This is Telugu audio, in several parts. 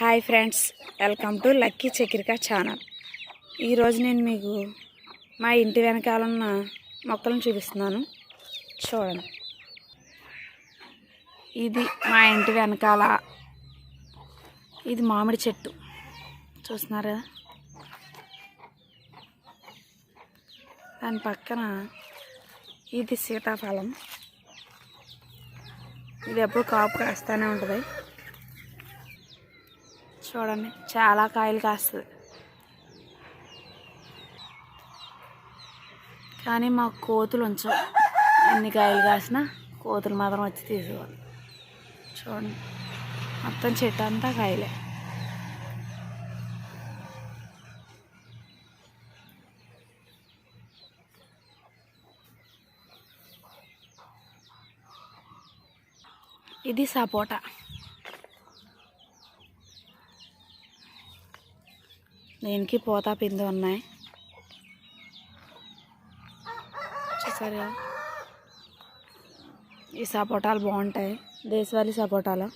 Hi friends welcome to lucky Chakrika channel. ఈరోజు నేను మీకు మా ఇంటి వెనకాల ఉన్న మొక్కలను చూపిస్తున్నాను. చూడండి. ఇది మా ఇంటి వెనకాల ఇది మామిడి చెట్టు. చూస్తున్నారు కదా? దాని పక్కన ఇది సీతాఫలం. ఇది ఎప్పుడు కాపు కాస్తూనే ఉంటుంది. చూడండి. చాలా కాయలు కాస్తుంది. కానీ మాకు కోతులు ఉంచవు. ఎన్ని కాయలు కాసినా కోతులు మాత్రం వచ్చి తీసుకోవాలి. చూడండి. మొత్తం చెట్టు అంతా కాయలే. ఇది సపోటా. దీనికి పోతా పిందు ఉన్నాయి. చూసారా ఈ సపోటాలు బాగుంటాయి. దేశవాళీ సపోటాలు?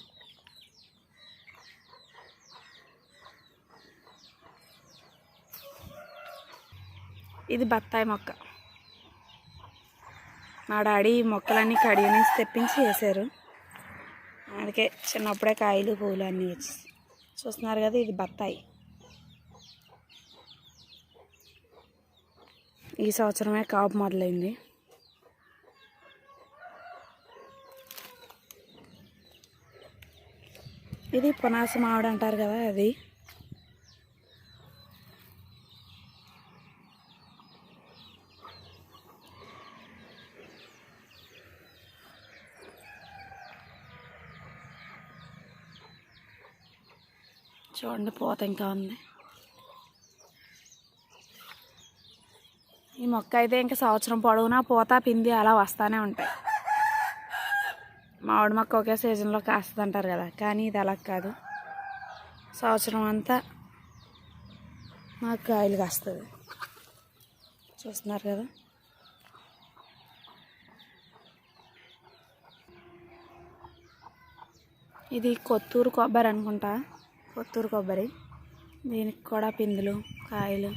ఇది బత్తాయి మొక్క. మా డాడీ ఈ మొక్కలన్నీ కడిగి నుంచి తెప్పించి వేసారు అందుకే చిన్నప్పుడే కాయలు పువ్వులు అన్నీ వచ్చి చూస్తున్నారు కదా ఇది బత్తాయి. ఈ సంవత్సరమే కాపు మొదలైంది. ఇది పునాస మామిడి అంటారు కదా అది. చూడండి పోత ఇంకా ఉంది. మొక్క అయితే ఇంకా సంవత్సరం పొడవునా పూత పిండి అలా వస్తూనే ఉంటాయి. మామిడి మొక్క ఒకే సీజన్లో కాస్తుంది అంటారు కదా కానీ ఇది అలా కాదు. సంవత్సరం అంతా మాకు కాయలు కాస్తుంది. చూస్తున్నారు కదా? ఇది కొత్తూరు కొబ్బరి అనుకుంటా కొత్తూరు కొబ్బరి. దీనికి కూడా పిందులు కాయలు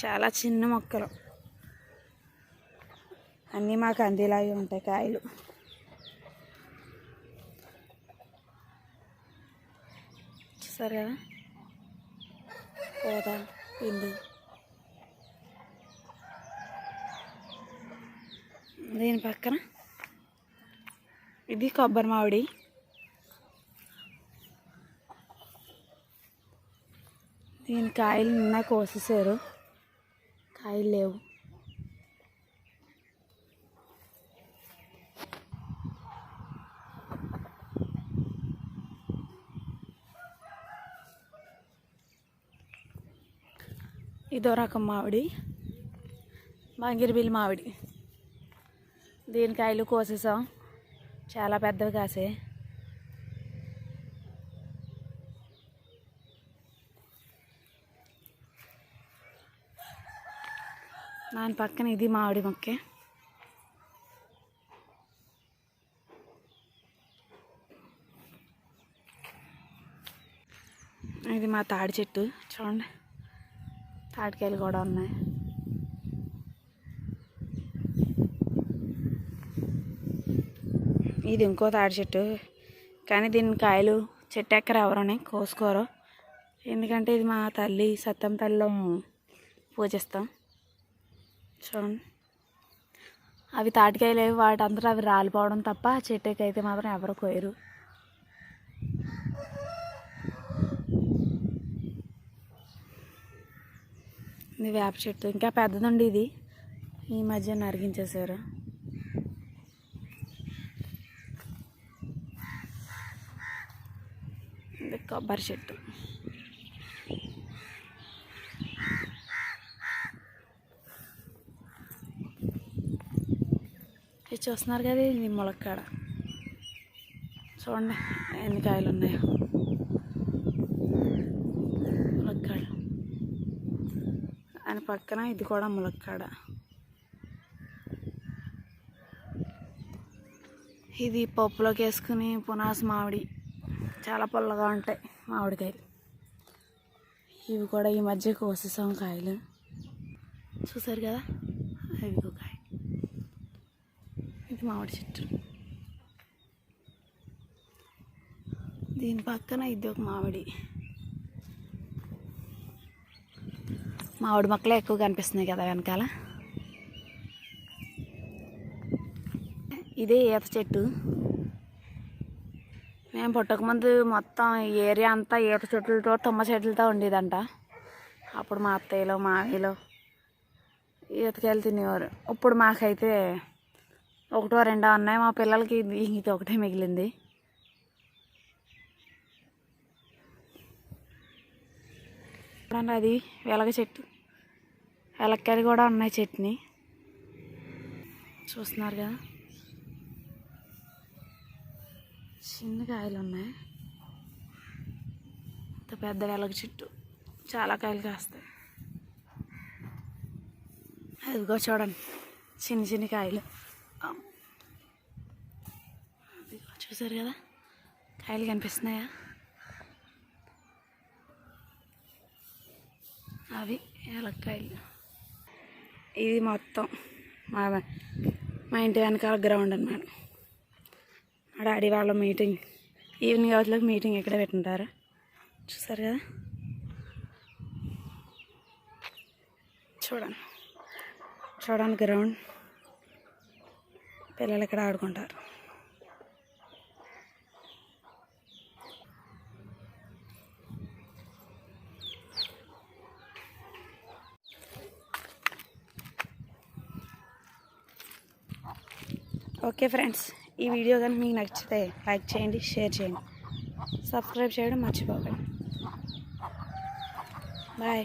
చాలా చిన్న మొక్కలు. అన్నీ మాకు అందేలాగే ఉంటాయి కాయలు. చూసారు కదా? కోత పిండి దీని పక్కన ఇది కొబ్బరి మామిడి. దీని కాయలు నిన్న కోసేసారు కాయలు లేవు. ఇదో రకం మామిడి బంగిరిబిల్లి మామిడి దీని కాయలు కోసేసాం. చాలా పెద్దవి కాసే. దాని పక్కన ఇది మామిడి మొక్కే. ఇది మా తాడి చెట్టు. చూడండి. తాటికాయలు కూడా ఉన్నాయి. ఇది ఇంకో తాడి చెట్టు. కానీ దీని కాయలు చెట్టు ఎక్కర ఎవరని కోసుకోరు. ఎందుకంటే ఇది మా తల్లి సత్తం తల్లిలో పూజిస్తాం. చూడండి. అవి తాటికాయలు వాటి అంతా అవి రాలిపోవడం తప్ప చెట్టుకైతే అయితే మాత్రం ఎవరు కోయరు ఇది వేప చెట్టు. ఇంకా పెద్దదండి ఇది. ఈ మధ్య నరిగించేశారు. ఇది కొబ్బరి చెట్టు. ఇది చూస్తున్నారు కదా ఇది ములక్కాడ. చూడండి ఎన్ని కాయలు ఉన్నాయో ములక్కాడ దాని పక్కన ఇది కూడా ములక్కాడ. ఇది పప్పులోకి వేసుకుని పునాస మామిడి. చాలా పుల్లగా ఉంటాయి మామిడికాయలు. ఇవి కూడా ఈ మధ్య కోసేసాం కాయలు. చూసారు కదా? ఇవి కాయ. ఇది మామిడి చెట్టు. దీని పక్కన ఇది ఒక మామిడి. మామిడి మొక్కలే ఎక్కువ కనిపిస్తున్నాయి కదా వెనకాల. ఇదే ఈత చెట్టు. మేము పుట్టకముందు మొత్తం ఏరియా అంతా ఈత చెట్లతో తుమ్మ చెట్లతో ఉండేదంట. అప్పుడు మా అత్తయ్యలో మావయ్యలో ఈతకాయలు తినేవారు. ఇప్పుడు మాకైతే ఒకటో రెండో ఉన్నాయి మా పిల్లలకి ఇంకొకటే ఇది ఒకటే మిగిలింది. అది? వెలగ చెట్టు. వెలక్కాయలు కూడా ఉన్నాయి చట్నీ. చూస్తున్నారు కదా? చిన్న కాయలు ఉన్నాయి. ఇంత పెద్ద వెలగ చెట్టు. చాలా కాయలు కాస్తాయి. అదిగో చూడండి. చిన్న చిన్న కాయలు. అదిగో చూసారు కదా? కాయలు కనిపిస్తున్నాయా? అవి ఏలక్కాయలు. ఇది మొత్తం మా మా ఇంటి వెనకాల గ్రౌండ్ అనమాట మా డాడీ వాళ్ళ మీటింగ్ ఈవినింగ్ అవుట్లోకి మీటింగ్ ఇక్కడే పెట్టుంటారు? చూసారు కదా? చూడండి. చూడండి గ్రౌండ్. పిల్లలు ఇక్కడ ఆడుకుంటారు. ఓకే ఫ్రెండ్స్ ఈ వీడియో కానీ మీకు నచ్చితే లైక్ చేయండి షేర్ చేయండి. సబ్స్క్రైబ్ చేయడం మర్చిపోకండి. బాయ్.